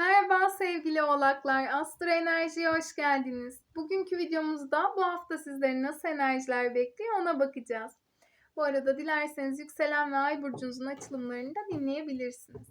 Merhaba sevgili oğlaklar, Astro Enerji'ye hoş geldiniz. Bugünkü videomuzda bu hafta sizleri nasıl enerjiler bekliyor ona bakacağız. Bu arada dilerseniz yükselen ve ay burcunuzun açılımlarını da dinleyebilirsiniz.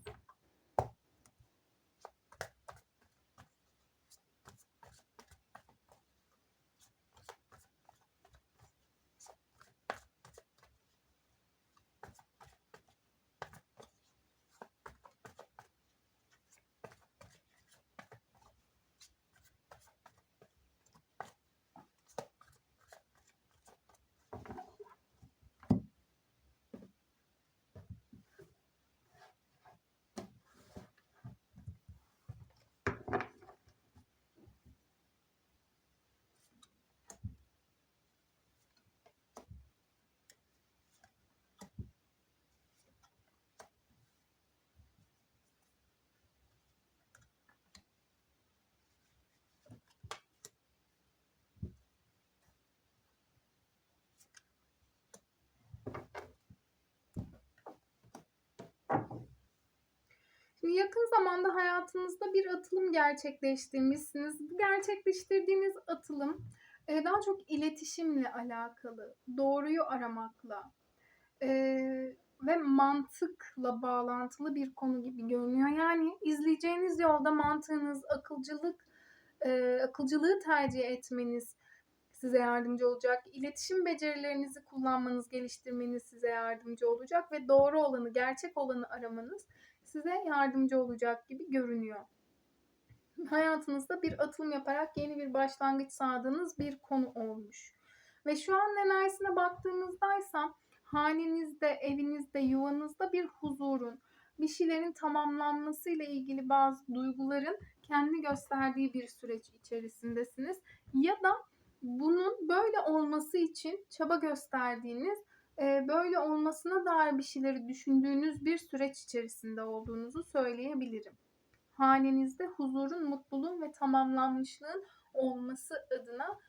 Yakın zamanda hayatınızda bir atılım gerçekleştirmişsiniz. Bu gerçekleştirdiğiniz atılım e, daha çok iletişimle alakalı, doğruyu aramakla e, ve mantıkla bağlantılı bir konu gibi görünüyor. Yani izleyeceğiniz yolda mantığınız, akılcılık, e, akılcılığı tercih etmeniz size yardımcı olacak. İletişim becerilerinizi kullanmanız, geliştirmeniz size yardımcı olacak ve doğru olanı, gerçek olanı aramanız size yardımcı olacak gibi görünüyor. Hayatınızda bir atılım yaparak yeni bir başlangıç sağladığınız bir konu olmuş. Ve şu an enerjisine baktığınızdaysa hanenizde, evinizde, yuvanızda bir huzurun, bir şeylerin tamamlanmasıyla ilgili bazı duyguların kendi gösterdiği bir süreç içerisindesiniz. Ya da bunun böyle olması için çaba gösterdiğiniz böyle olmasına dair bir şeyleri düşündüğünüz bir süreç içerisinde olduğunuzu söyleyebilirim. Hanenizde huzurun, mutluluğun ve tamamlanmışlığın olması adına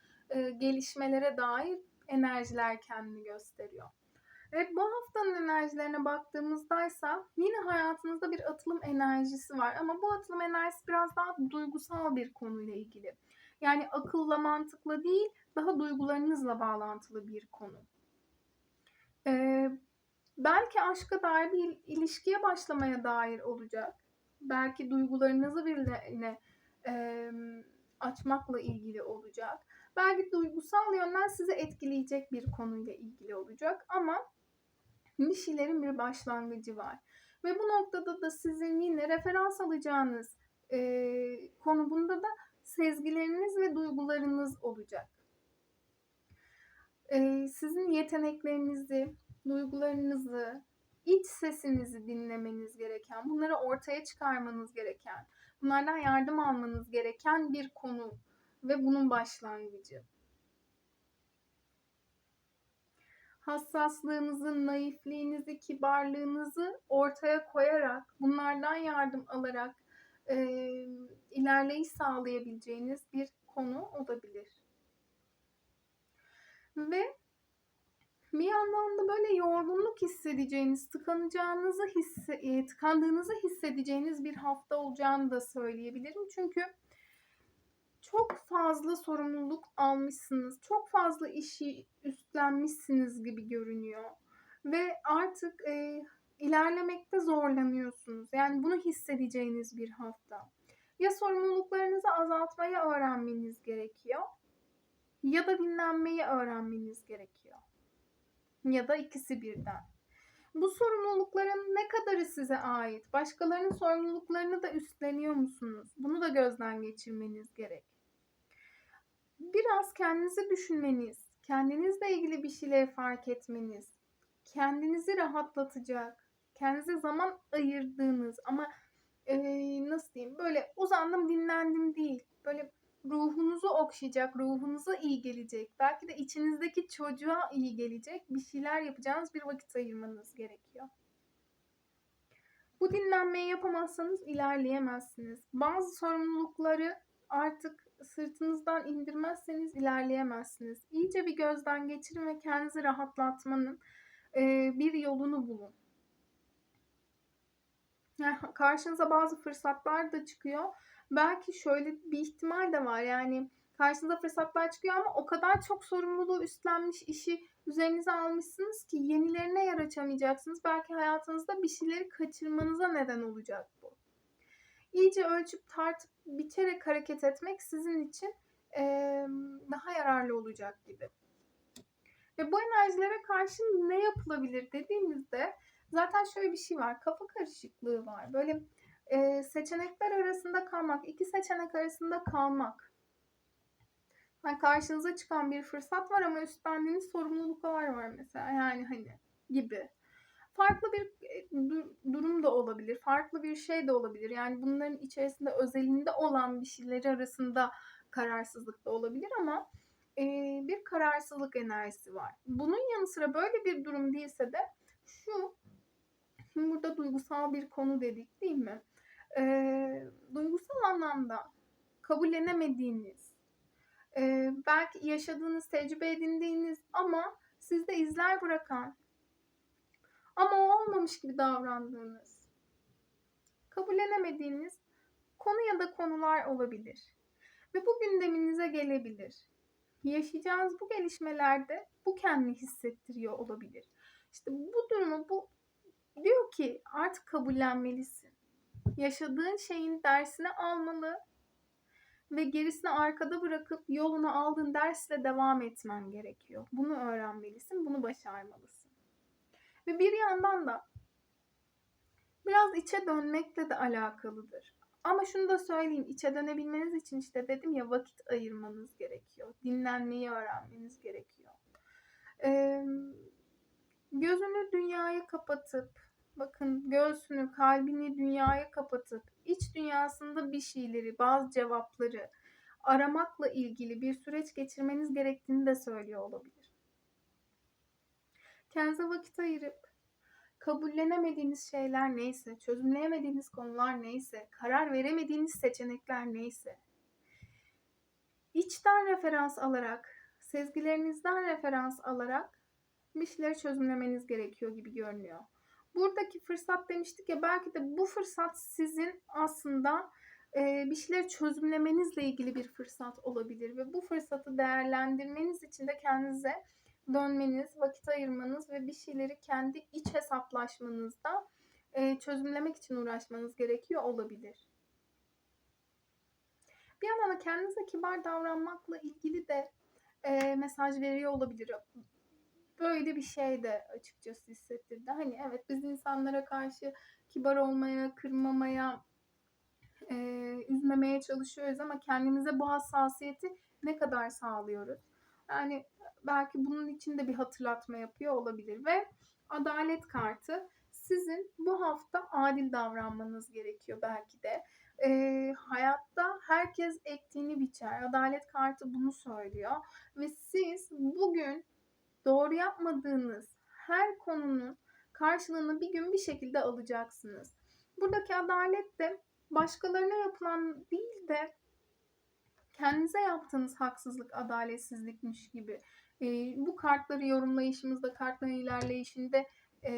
gelişmelere dair enerjiler kendini gösteriyor. Evet bu haftanın enerjilerine baktığımızdaysa yine hayatınızda bir atılım enerjisi var ama bu atılım enerjisi biraz daha duygusal bir konuyla ilgili. Yani akılla mantıkla değil daha duygularınızla bağlantılı bir konu. Ee, belki aşka dair bir ilişkiye başlamaya dair olacak. Belki duygularınızı birilerine e, açmakla ilgili olacak. Belki duygusal yönden sizi etkileyecek bir konuyla ilgili olacak ama bir şeylerin bir başlangıcı var. Ve bu noktada da sizin yine referans alacağınız e, konu bunda da sezgileriniz ve duygularınız olacak sizin yeteneklerinizi, duygularınızı, iç sesinizi dinlemeniz gereken, bunları ortaya çıkarmanız gereken, bunlardan yardım almanız gereken bir konu ve bunun başlangıcı. Hassaslığınızı, naifliğinizi, kibarlığınızı ortaya koyarak, bunlardan yardım alarak e, ilerleyiş sağlayabileceğiniz bir konu olabilir. Ve bir yandan da böyle yorgunluk hissedeceğiniz, tıkanacağınızı hisse, tıkandığınızı hissedeceğiniz bir hafta olacağını da söyleyebilirim. Çünkü çok fazla sorumluluk almışsınız. Çok fazla işi üstlenmişsiniz gibi görünüyor. Ve artık e, ilerlemekte zorlanıyorsunuz. Yani bunu hissedeceğiniz bir hafta. Ya sorumluluklarınızı azaltmayı öğrenmeniz gerekiyor ya da dinlenmeyi öğrenmeniz gerekiyor. Ya da ikisi birden. Bu sorumlulukların ne kadarı size ait? Başkalarının sorumluluklarını da üstleniyor musunuz? Bunu da gözden geçirmeniz gerek. Biraz kendinizi düşünmeniz, kendinizle ilgili bir şeyleri fark etmeniz, kendinizi rahatlatacak, kendinize zaman ayırdığınız ama e, nasıl diyeyim böyle uzandım dinlendim değil. Böyle ruhunuzu okşayacak, ruhunuza iyi gelecek, belki de içinizdeki çocuğa iyi gelecek bir şeyler yapacağınız bir vakit ayırmanız gerekiyor. Bu dinlenmeyi yapamazsanız ilerleyemezsiniz. Bazı sorumlulukları artık sırtınızdan indirmezseniz ilerleyemezsiniz. İyice bir gözden geçirin ve kendinizi rahatlatmanın bir yolunu bulun. Karşınıza bazı fırsatlar da çıkıyor. Belki şöyle bir ihtimal de var. Yani karşınıza fırsatlar çıkıyor ama o kadar çok sorumluluğu üstlenmiş işi üzerinize almışsınız ki yenilerine yer açamayacaksınız. Belki hayatınızda bir şeyleri kaçırmanıza neden olacak bu. İyice ölçüp tartıp biçerek hareket etmek sizin için eee, daha yararlı olacak gibi. Ve bu enerjilere karşı ne yapılabilir dediğimizde zaten şöyle bir şey var. Kafa karışıklığı var. Böyle e, seçenekler arasında kalmak, iki seçenek arasında kalmak. Yani karşınıza çıkan bir fırsat var ama üstlendiğiniz sorumluluklar var mesela. Yani hani gibi. Farklı bir e, du- durum da olabilir. Farklı bir şey de olabilir. Yani bunların içerisinde özelinde olan bir şeyleri arasında kararsızlık da olabilir ama e, bir kararsızlık enerjisi var. Bunun yanı sıra böyle bir durum değilse de şu şimdi burada duygusal bir konu dedik değil mi? E, duygusal anlamda kabullenemediğiniz, e, belki yaşadığınız, tecrübe edindiğiniz ama sizde izler bırakan ama o olmamış gibi davrandığınız, kabullenemediğiniz konu ya da konular olabilir. Ve bu gündeminize gelebilir. Yaşayacağınız bu gelişmelerde bu kendini hissettiriyor olabilir. İşte bu durumu bu diyor ki artık kabullenmelisin. Yaşadığın şeyin dersini almalı ve gerisini arkada bırakıp yolunu aldığın dersle devam etmen gerekiyor. Bunu öğrenmelisin, bunu başarmalısın. Ve bir yandan da biraz içe dönmekle de alakalıdır. Ama şunu da söyleyeyim, içe dönebilmeniz için işte dedim ya vakit ayırmanız gerekiyor. Dinlenmeyi öğrenmeniz gerekiyor. Ee, gözünü dünyaya kapatıp, bakın göğsünü, kalbini dünyaya kapatıp, iç dünyasında bir şeyleri, bazı cevapları aramakla ilgili bir süreç geçirmeniz gerektiğini de söylüyor olabilir. Kendinize vakit ayırıp, kabullenemediğiniz şeyler neyse, çözümleyemediğiniz konular neyse, karar veremediğiniz seçenekler neyse, içten referans alarak, sezgilerinizden referans alarak bir şeyleri çözümlemeniz gerekiyor gibi görünüyor. Buradaki fırsat demiştik ya belki de bu fırsat sizin aslında e, bir şeyleri çözümlemenizle ilgili bir fırsat olabilir ve bu fırsatı değerlendirmeniz için de kendinize dönmeniz, vakit ayırmanız ve bir şeyleri kendi iç hesaplaşmanızda e, çözümlemek için uğraşmanız gerekiyor olabilir. Bir yandan da kendinize kibar davranmakla ilgili de e, mesaj veriyor olabilir. Böyle bir şey de açıkçası hissettirdi. Hani evet biz insanlara karşı kibar olmaya, kırmamaya, e, üzmemeye çalışıyoruz ama kendimize bu hassasiyeti ne kadar sağlıyoruz? Yani belki bunun için de bir hatırlatma yapıyor olabilir ve adalet kartı sizin bu hafta adil davranmanız gerekiyor belki de. Ee, hayatta herkes ektiğini biçer. Adalet kartı bunu söylüyor. Ve siz bugün doğru yapmadığınız her konunun karşılığını bir gün bir şekilde alacaksınız. Buradaki adalet de başkalarına yapılan değil de kendinize yaptığınız haksızlık, adaletsizlikmiş gibi. E, bu kartları yorumlayışımızda, kartların ilerleyişinde e,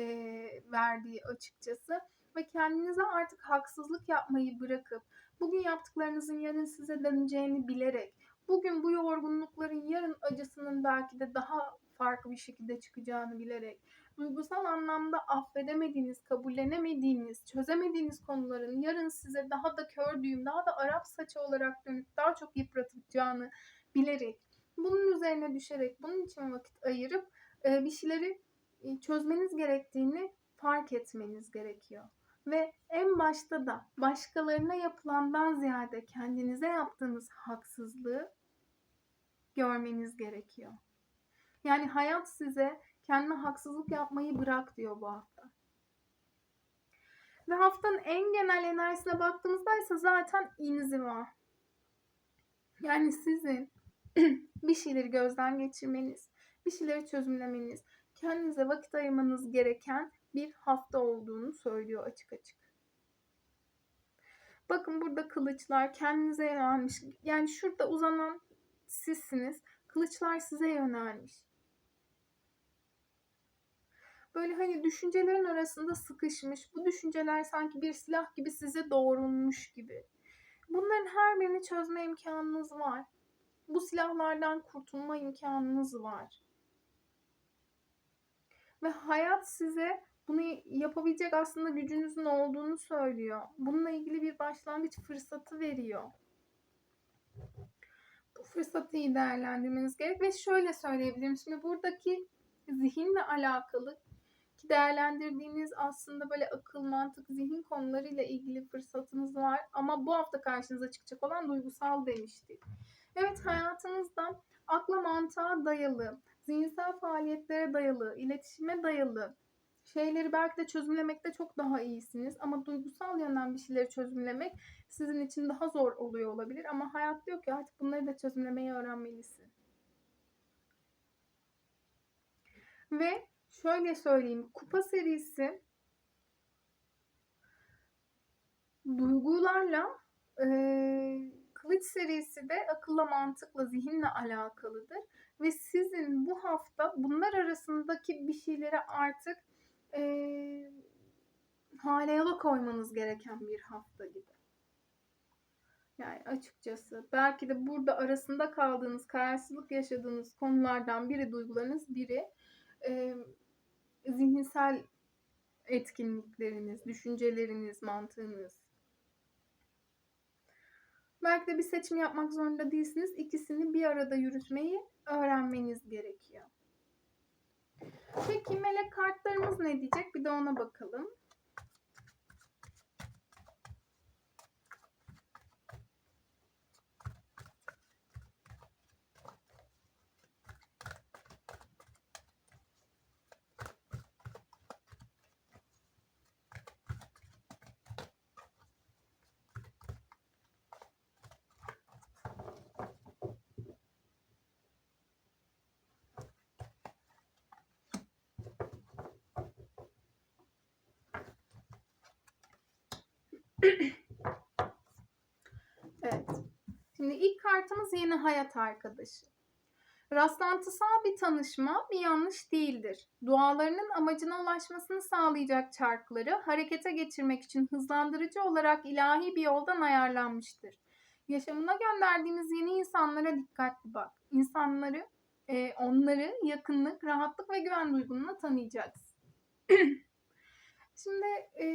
verdiği açıkçası. Ve kendinize artık haksızlık yapmayı bırakıp, bugün yaptıklarınızın yarın size döneceğini bilerek, bugün bu yorgunlukların yarın acısının belki de daha farklı bir şekilde çıkacağını bilerek, duygusal anlamda affedemediğiniz, kabullenemediğiniz, çözemediğiniz konuların yarın size daha da kör düğüm, daha da Arap saçı olarak dönüp daha çok yıpratacağını bilerek, bunun üzerine düşerek, bunun için vakit ayırıp bir şeyleri çözmeniz gerektiğini fark etmeniz gerekiyor. Ve en başta da başkalarına yapılandan ziyade kendinize yaptığınız haksızlığı görmeniz gerekiyor. Yani hayat size kendine haksızlık yapmayı bırak diyor bu hafta. Ve haftanın en genel enerjisine baktığımızda ise zaten inziva. Yani sizin bir şeyleri gözden geçirmeniz, bir şeyleri çözümlemeniz, kendinize vakit ayırmanız gereken bir hafta olduğunu söylüyor açık açık. Bakın burada kılıçlar kendinize yönelmiş. Yani şurada uzanan sizsiniz. Kılıçlar size yönelmiş. Böyle hani düşüncelerin arasında sıkışmış. Bu düşünceler sanki bir silah gibi size doğrulmuş gibi. Bunların her birini çözme imkanınız var. Bu silahlardan kurtulma imkanınız var. Ve hayat size bunu yapabilecek aslında gücünüzün olduğunu söylüyor. Bununla ilgili bir başlangıç fırsatı veriyor. Bu fırsatı iyi değerlendirmeniz gerek ve şöyle söyleyebilirim. Şimdi buradaki zihinle alakalı ki değerlendirdiğiniz aslında böyle akıl, mantık, zihin konularıyla ilgili fırsatınız var. Ama bu hafta karşınıza çıkacak olan duygusal demiştik. Evet hayatınızda akla mantığa dayalı, zihinsel faaliyetlere dayalı, iletişime dayalı şeyleri belki de çözümlemekte çok daha iyisiniz. Ama duygusal yönden bir şeyleri çözümlemek sizin için daha zor oluyor olabilir. Ama hayat diyor ki artık bunları da çözümlemeyi öğrenmelisin. Ve şöyle söyleyeyim. Kupa serisi duygularla e, kılıç serisi de akılla, mantıkla, zihinle alakalıdır. Ve sizin bu hafta bunlar arasındaki bir şeyleri artık e, hale yola koymanız gereken bir hafta gibi. Yani açıkçası belki de burada arasında kaldığınız, kararsızlık yaşadığınız konulardan biri duygularınız, biri e, zihinsel etkinlikleriniz, düşünceleriniz, mantığınız. Belki de bir seçim yapmak zorunda değilsiniz. İkisini bir arada yürütmeyi öğrenmeniz gerekiyor. Peki melek kartlarımız ne diyecek? Bir de ona bakalım. Evet. Şimdi ilk kartımız yeni hayat arkadaşı. Rastlantısal bir tanışma bir yanlış değildir. Dualarının amacına ulaşmasını sağlayacak çarkları harekete geçirmek için hızlandırıcı olarak ilahi bir yoldan ayarlanmıştır. Yaşamına gönderdiğimiz yeni insanlara dikkatli bak. İnsanları, e, onları yakınlık, rahatlık ve güven duygununa tanıyacaksın. Şimdi e,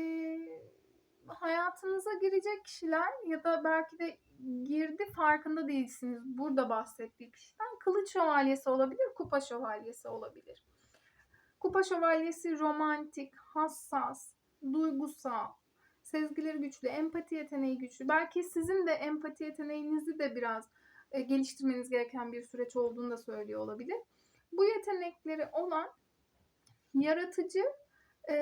hayatınıza girecek kişiler ya da belki de girdi farkında değilsiniz. Burada bahsettiği kişiden kılıç şövalyesi olabilir, kupa şövalyesi olabilir. Kupa şövalyesi romantik, hassas, duygusal, sezgileri güçlü, empati yeteneği güçlü. Belki sizin de empati yeteneğinizi de biraz e, geliştirmeniz gereken bir süreç olduğunu da söylüyor olabilir. Bu yetenekleri olan yaratıcı e,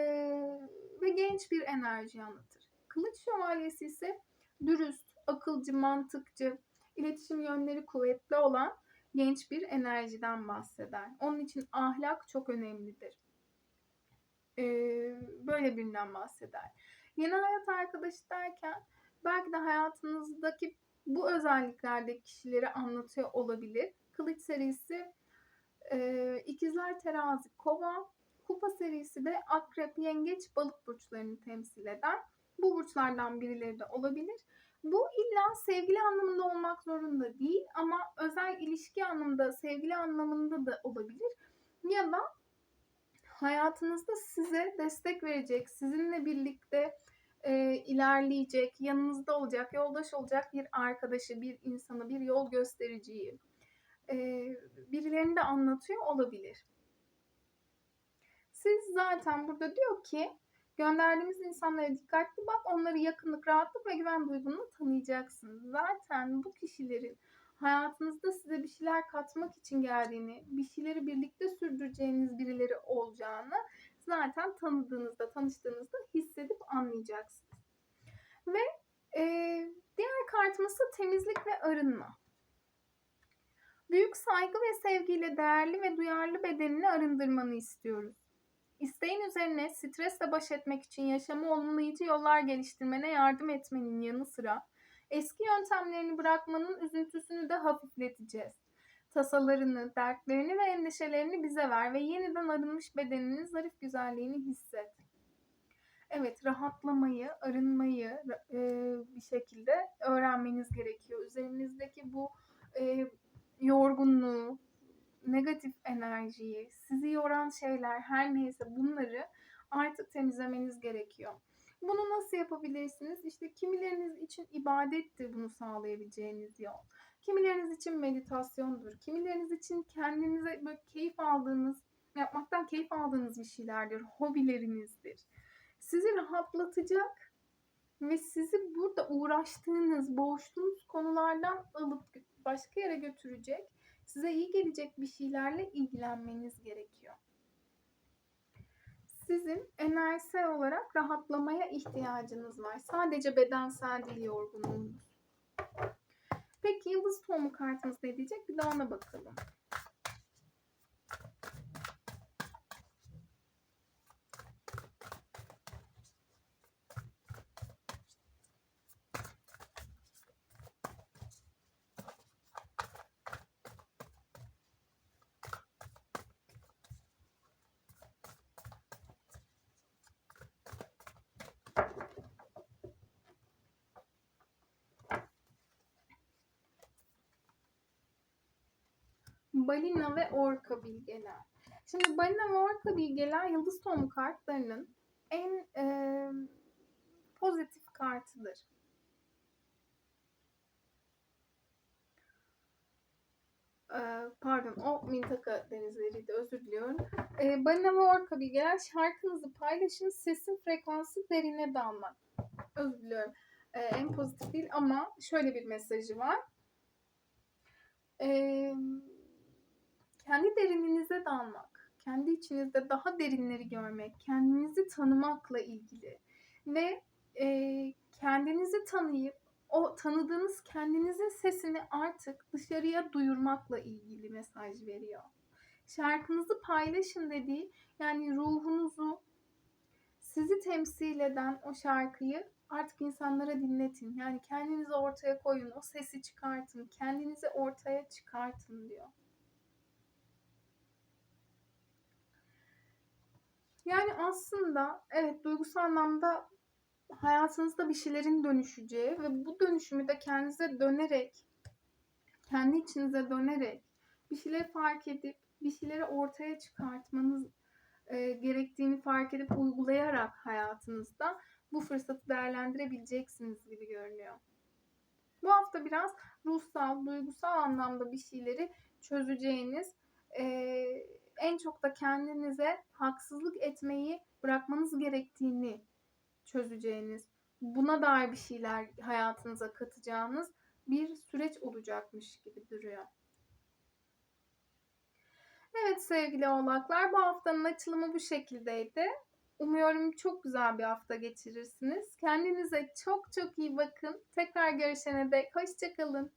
ve genç bir enerji anlatır. Kılıç şövalyesi ise dürüst, akılcı, mantıkçı, iletişim yönleri kuvvetli olan genç bir enerjiden bahseder. Onun için ahlak çok önemlidir. Ee, böyle birinden bahseder. Yeni hayat arkadaşı derken belki de hayatınızdaki bu özelliklerdeki kişileri anlatıyor olabilir. Kılıç serisi e, ikizler terazi kova, kupa serisi de akrep, yengeç, balık burçlarını temsil eder. Bu burçlardan birileri de olabilir. Bu illa sevgili anlamında olmak zorunda değil ama özel ilişki anlamında, sevgili anlamında da olabilir. Ya da hayatınızda size destek verecek, sizinle birlikte e, ilerleyecek, yanınızda olacak, yoldaş olacak bir arkadaşı, bir insanı, bir yol göstericiyi, e, birilerini de anlatıyor olabilir. Siz zaten burada diyor ki Gönderdiğimiz insanlara dikkatli bak. Onları yakınlık, rahatlık ve güven duygunu tanıyacaksınız. Zaten bu kişilerin hayatınızda size bir şeyler katmak için geldiğini, bir şeyleri birlikte sürdüreceğiniz birileri olacağını zaten tanıdığınızda, tanıştığınızda hissedip anlayacaksınız. Ve e, diğer kartımız temizlik ve arınma. Büyük saygı ve sevgiyle değerli ve duyarlı bedenini arındırmanı istiyoruz. İsteğin üzerine stresle baş etmek için yaşamı olumlayıcı yollar geliştirmene yardım etmenin yanı sıra eski yöntemlerini bırakmanın üzüntüsünü de hafifleteceğiz. tasalarını, dertlerini ve endişelerini bize ver ve yeniden arınmış bedeninin zarif güzelliğini hisset. Evet, rahatlamayı, arınmayı e, bir şekilde öğrenmeniz gerekiyor. Üzerinizdeki bu e, yorgunluğu, negatif enerjiyi, sizi yoran şeyler her neyse bunları artık temizlemeniz gerekiyor. Bunu nasıl yapabilirsiniz? İşte kimileriniz için ibadettir bunu sağlayabileceğiniz yol. Kimileriniz için meditasyondur. Kimileriniz için kendinize böyle keyif aldığınız, yapmaktan keyif aldığınız bir şeylerdir. Hobilerinizdir. Sizi rahatlatacak ve sizi burada uğraştığınız, boğuştuğunuz konulardan alıp başka yere götürecek, size iyi gelecek bir şeylerle ilgilenmeniz gerekiyor. Sizin enerjisel olarak rahatlamaya ihtiyacınız var. Sadece bedensel değil yorgunluğunuz. Peki yıldız tohumu kartımız ne diyecek? Bir de ona bakalım. Balina ve orka bilgeler. Şimdi balina ve orka bilgeler yıldız tohumu kartlarının en e, pozitif kartıdır. E, pardon o Mintaka denizleriydi özür diliyorum. E, balina ve orka bilgeler şarkınızı paylaşın sesin frekansı derine dalmak. Özür diliyorum. E, en pozitif değil ama şöyle bir mesajı var. Eee kendi derininize dalmak, kendi içinizde daha derinleri görmek, kendinizi tanımakla ilgili ve e, kendinizi tanıyıp o tanıdığınız kendinizin sesini artık dışarıya duyurmakla ilgili mesaj veriyor. Şarkınızı paylaşın dediği yani ruhunuzu sizi temsil eden o şarkıyı artık insanlara dinletin. Yani kendinizi ortaya koyun, o sesi çıkartın, kendinizi ortaya çıkartın diyor. Yani aslında evet duygusal anlamda hayatınızda bir şeylerin dönüşeceği ve bu dönüşümü de kendinize dönerek, kendi içinize dönerek bir şeyleri fark edip bir şeyleri ortaya çıkartmanız e, gerektiğini fark edip uygulayarak hayatınızda bu fırsatı değerlendirebileceksiniz gibi görünüyor. Bu hafta biraz ruhsal, duygusal anlamda bir şeyleri çözeceğiniz, e, en çok da kendinize haksızlık etmeyi bırakmanız gerektiğini çözeceğiniz, buna dair bir şeyler hayatınıza katacağınız bir süreç olacakmış gibi duruyor. Evet sevgili oğlaklar bu haftanın açılımı bu şekildeydi. Umuyorum çok güzel bir hafta geçirirsiniz. Kendinize çok çok iyi bakın. Tekrar görüşene dek hoşçakalın.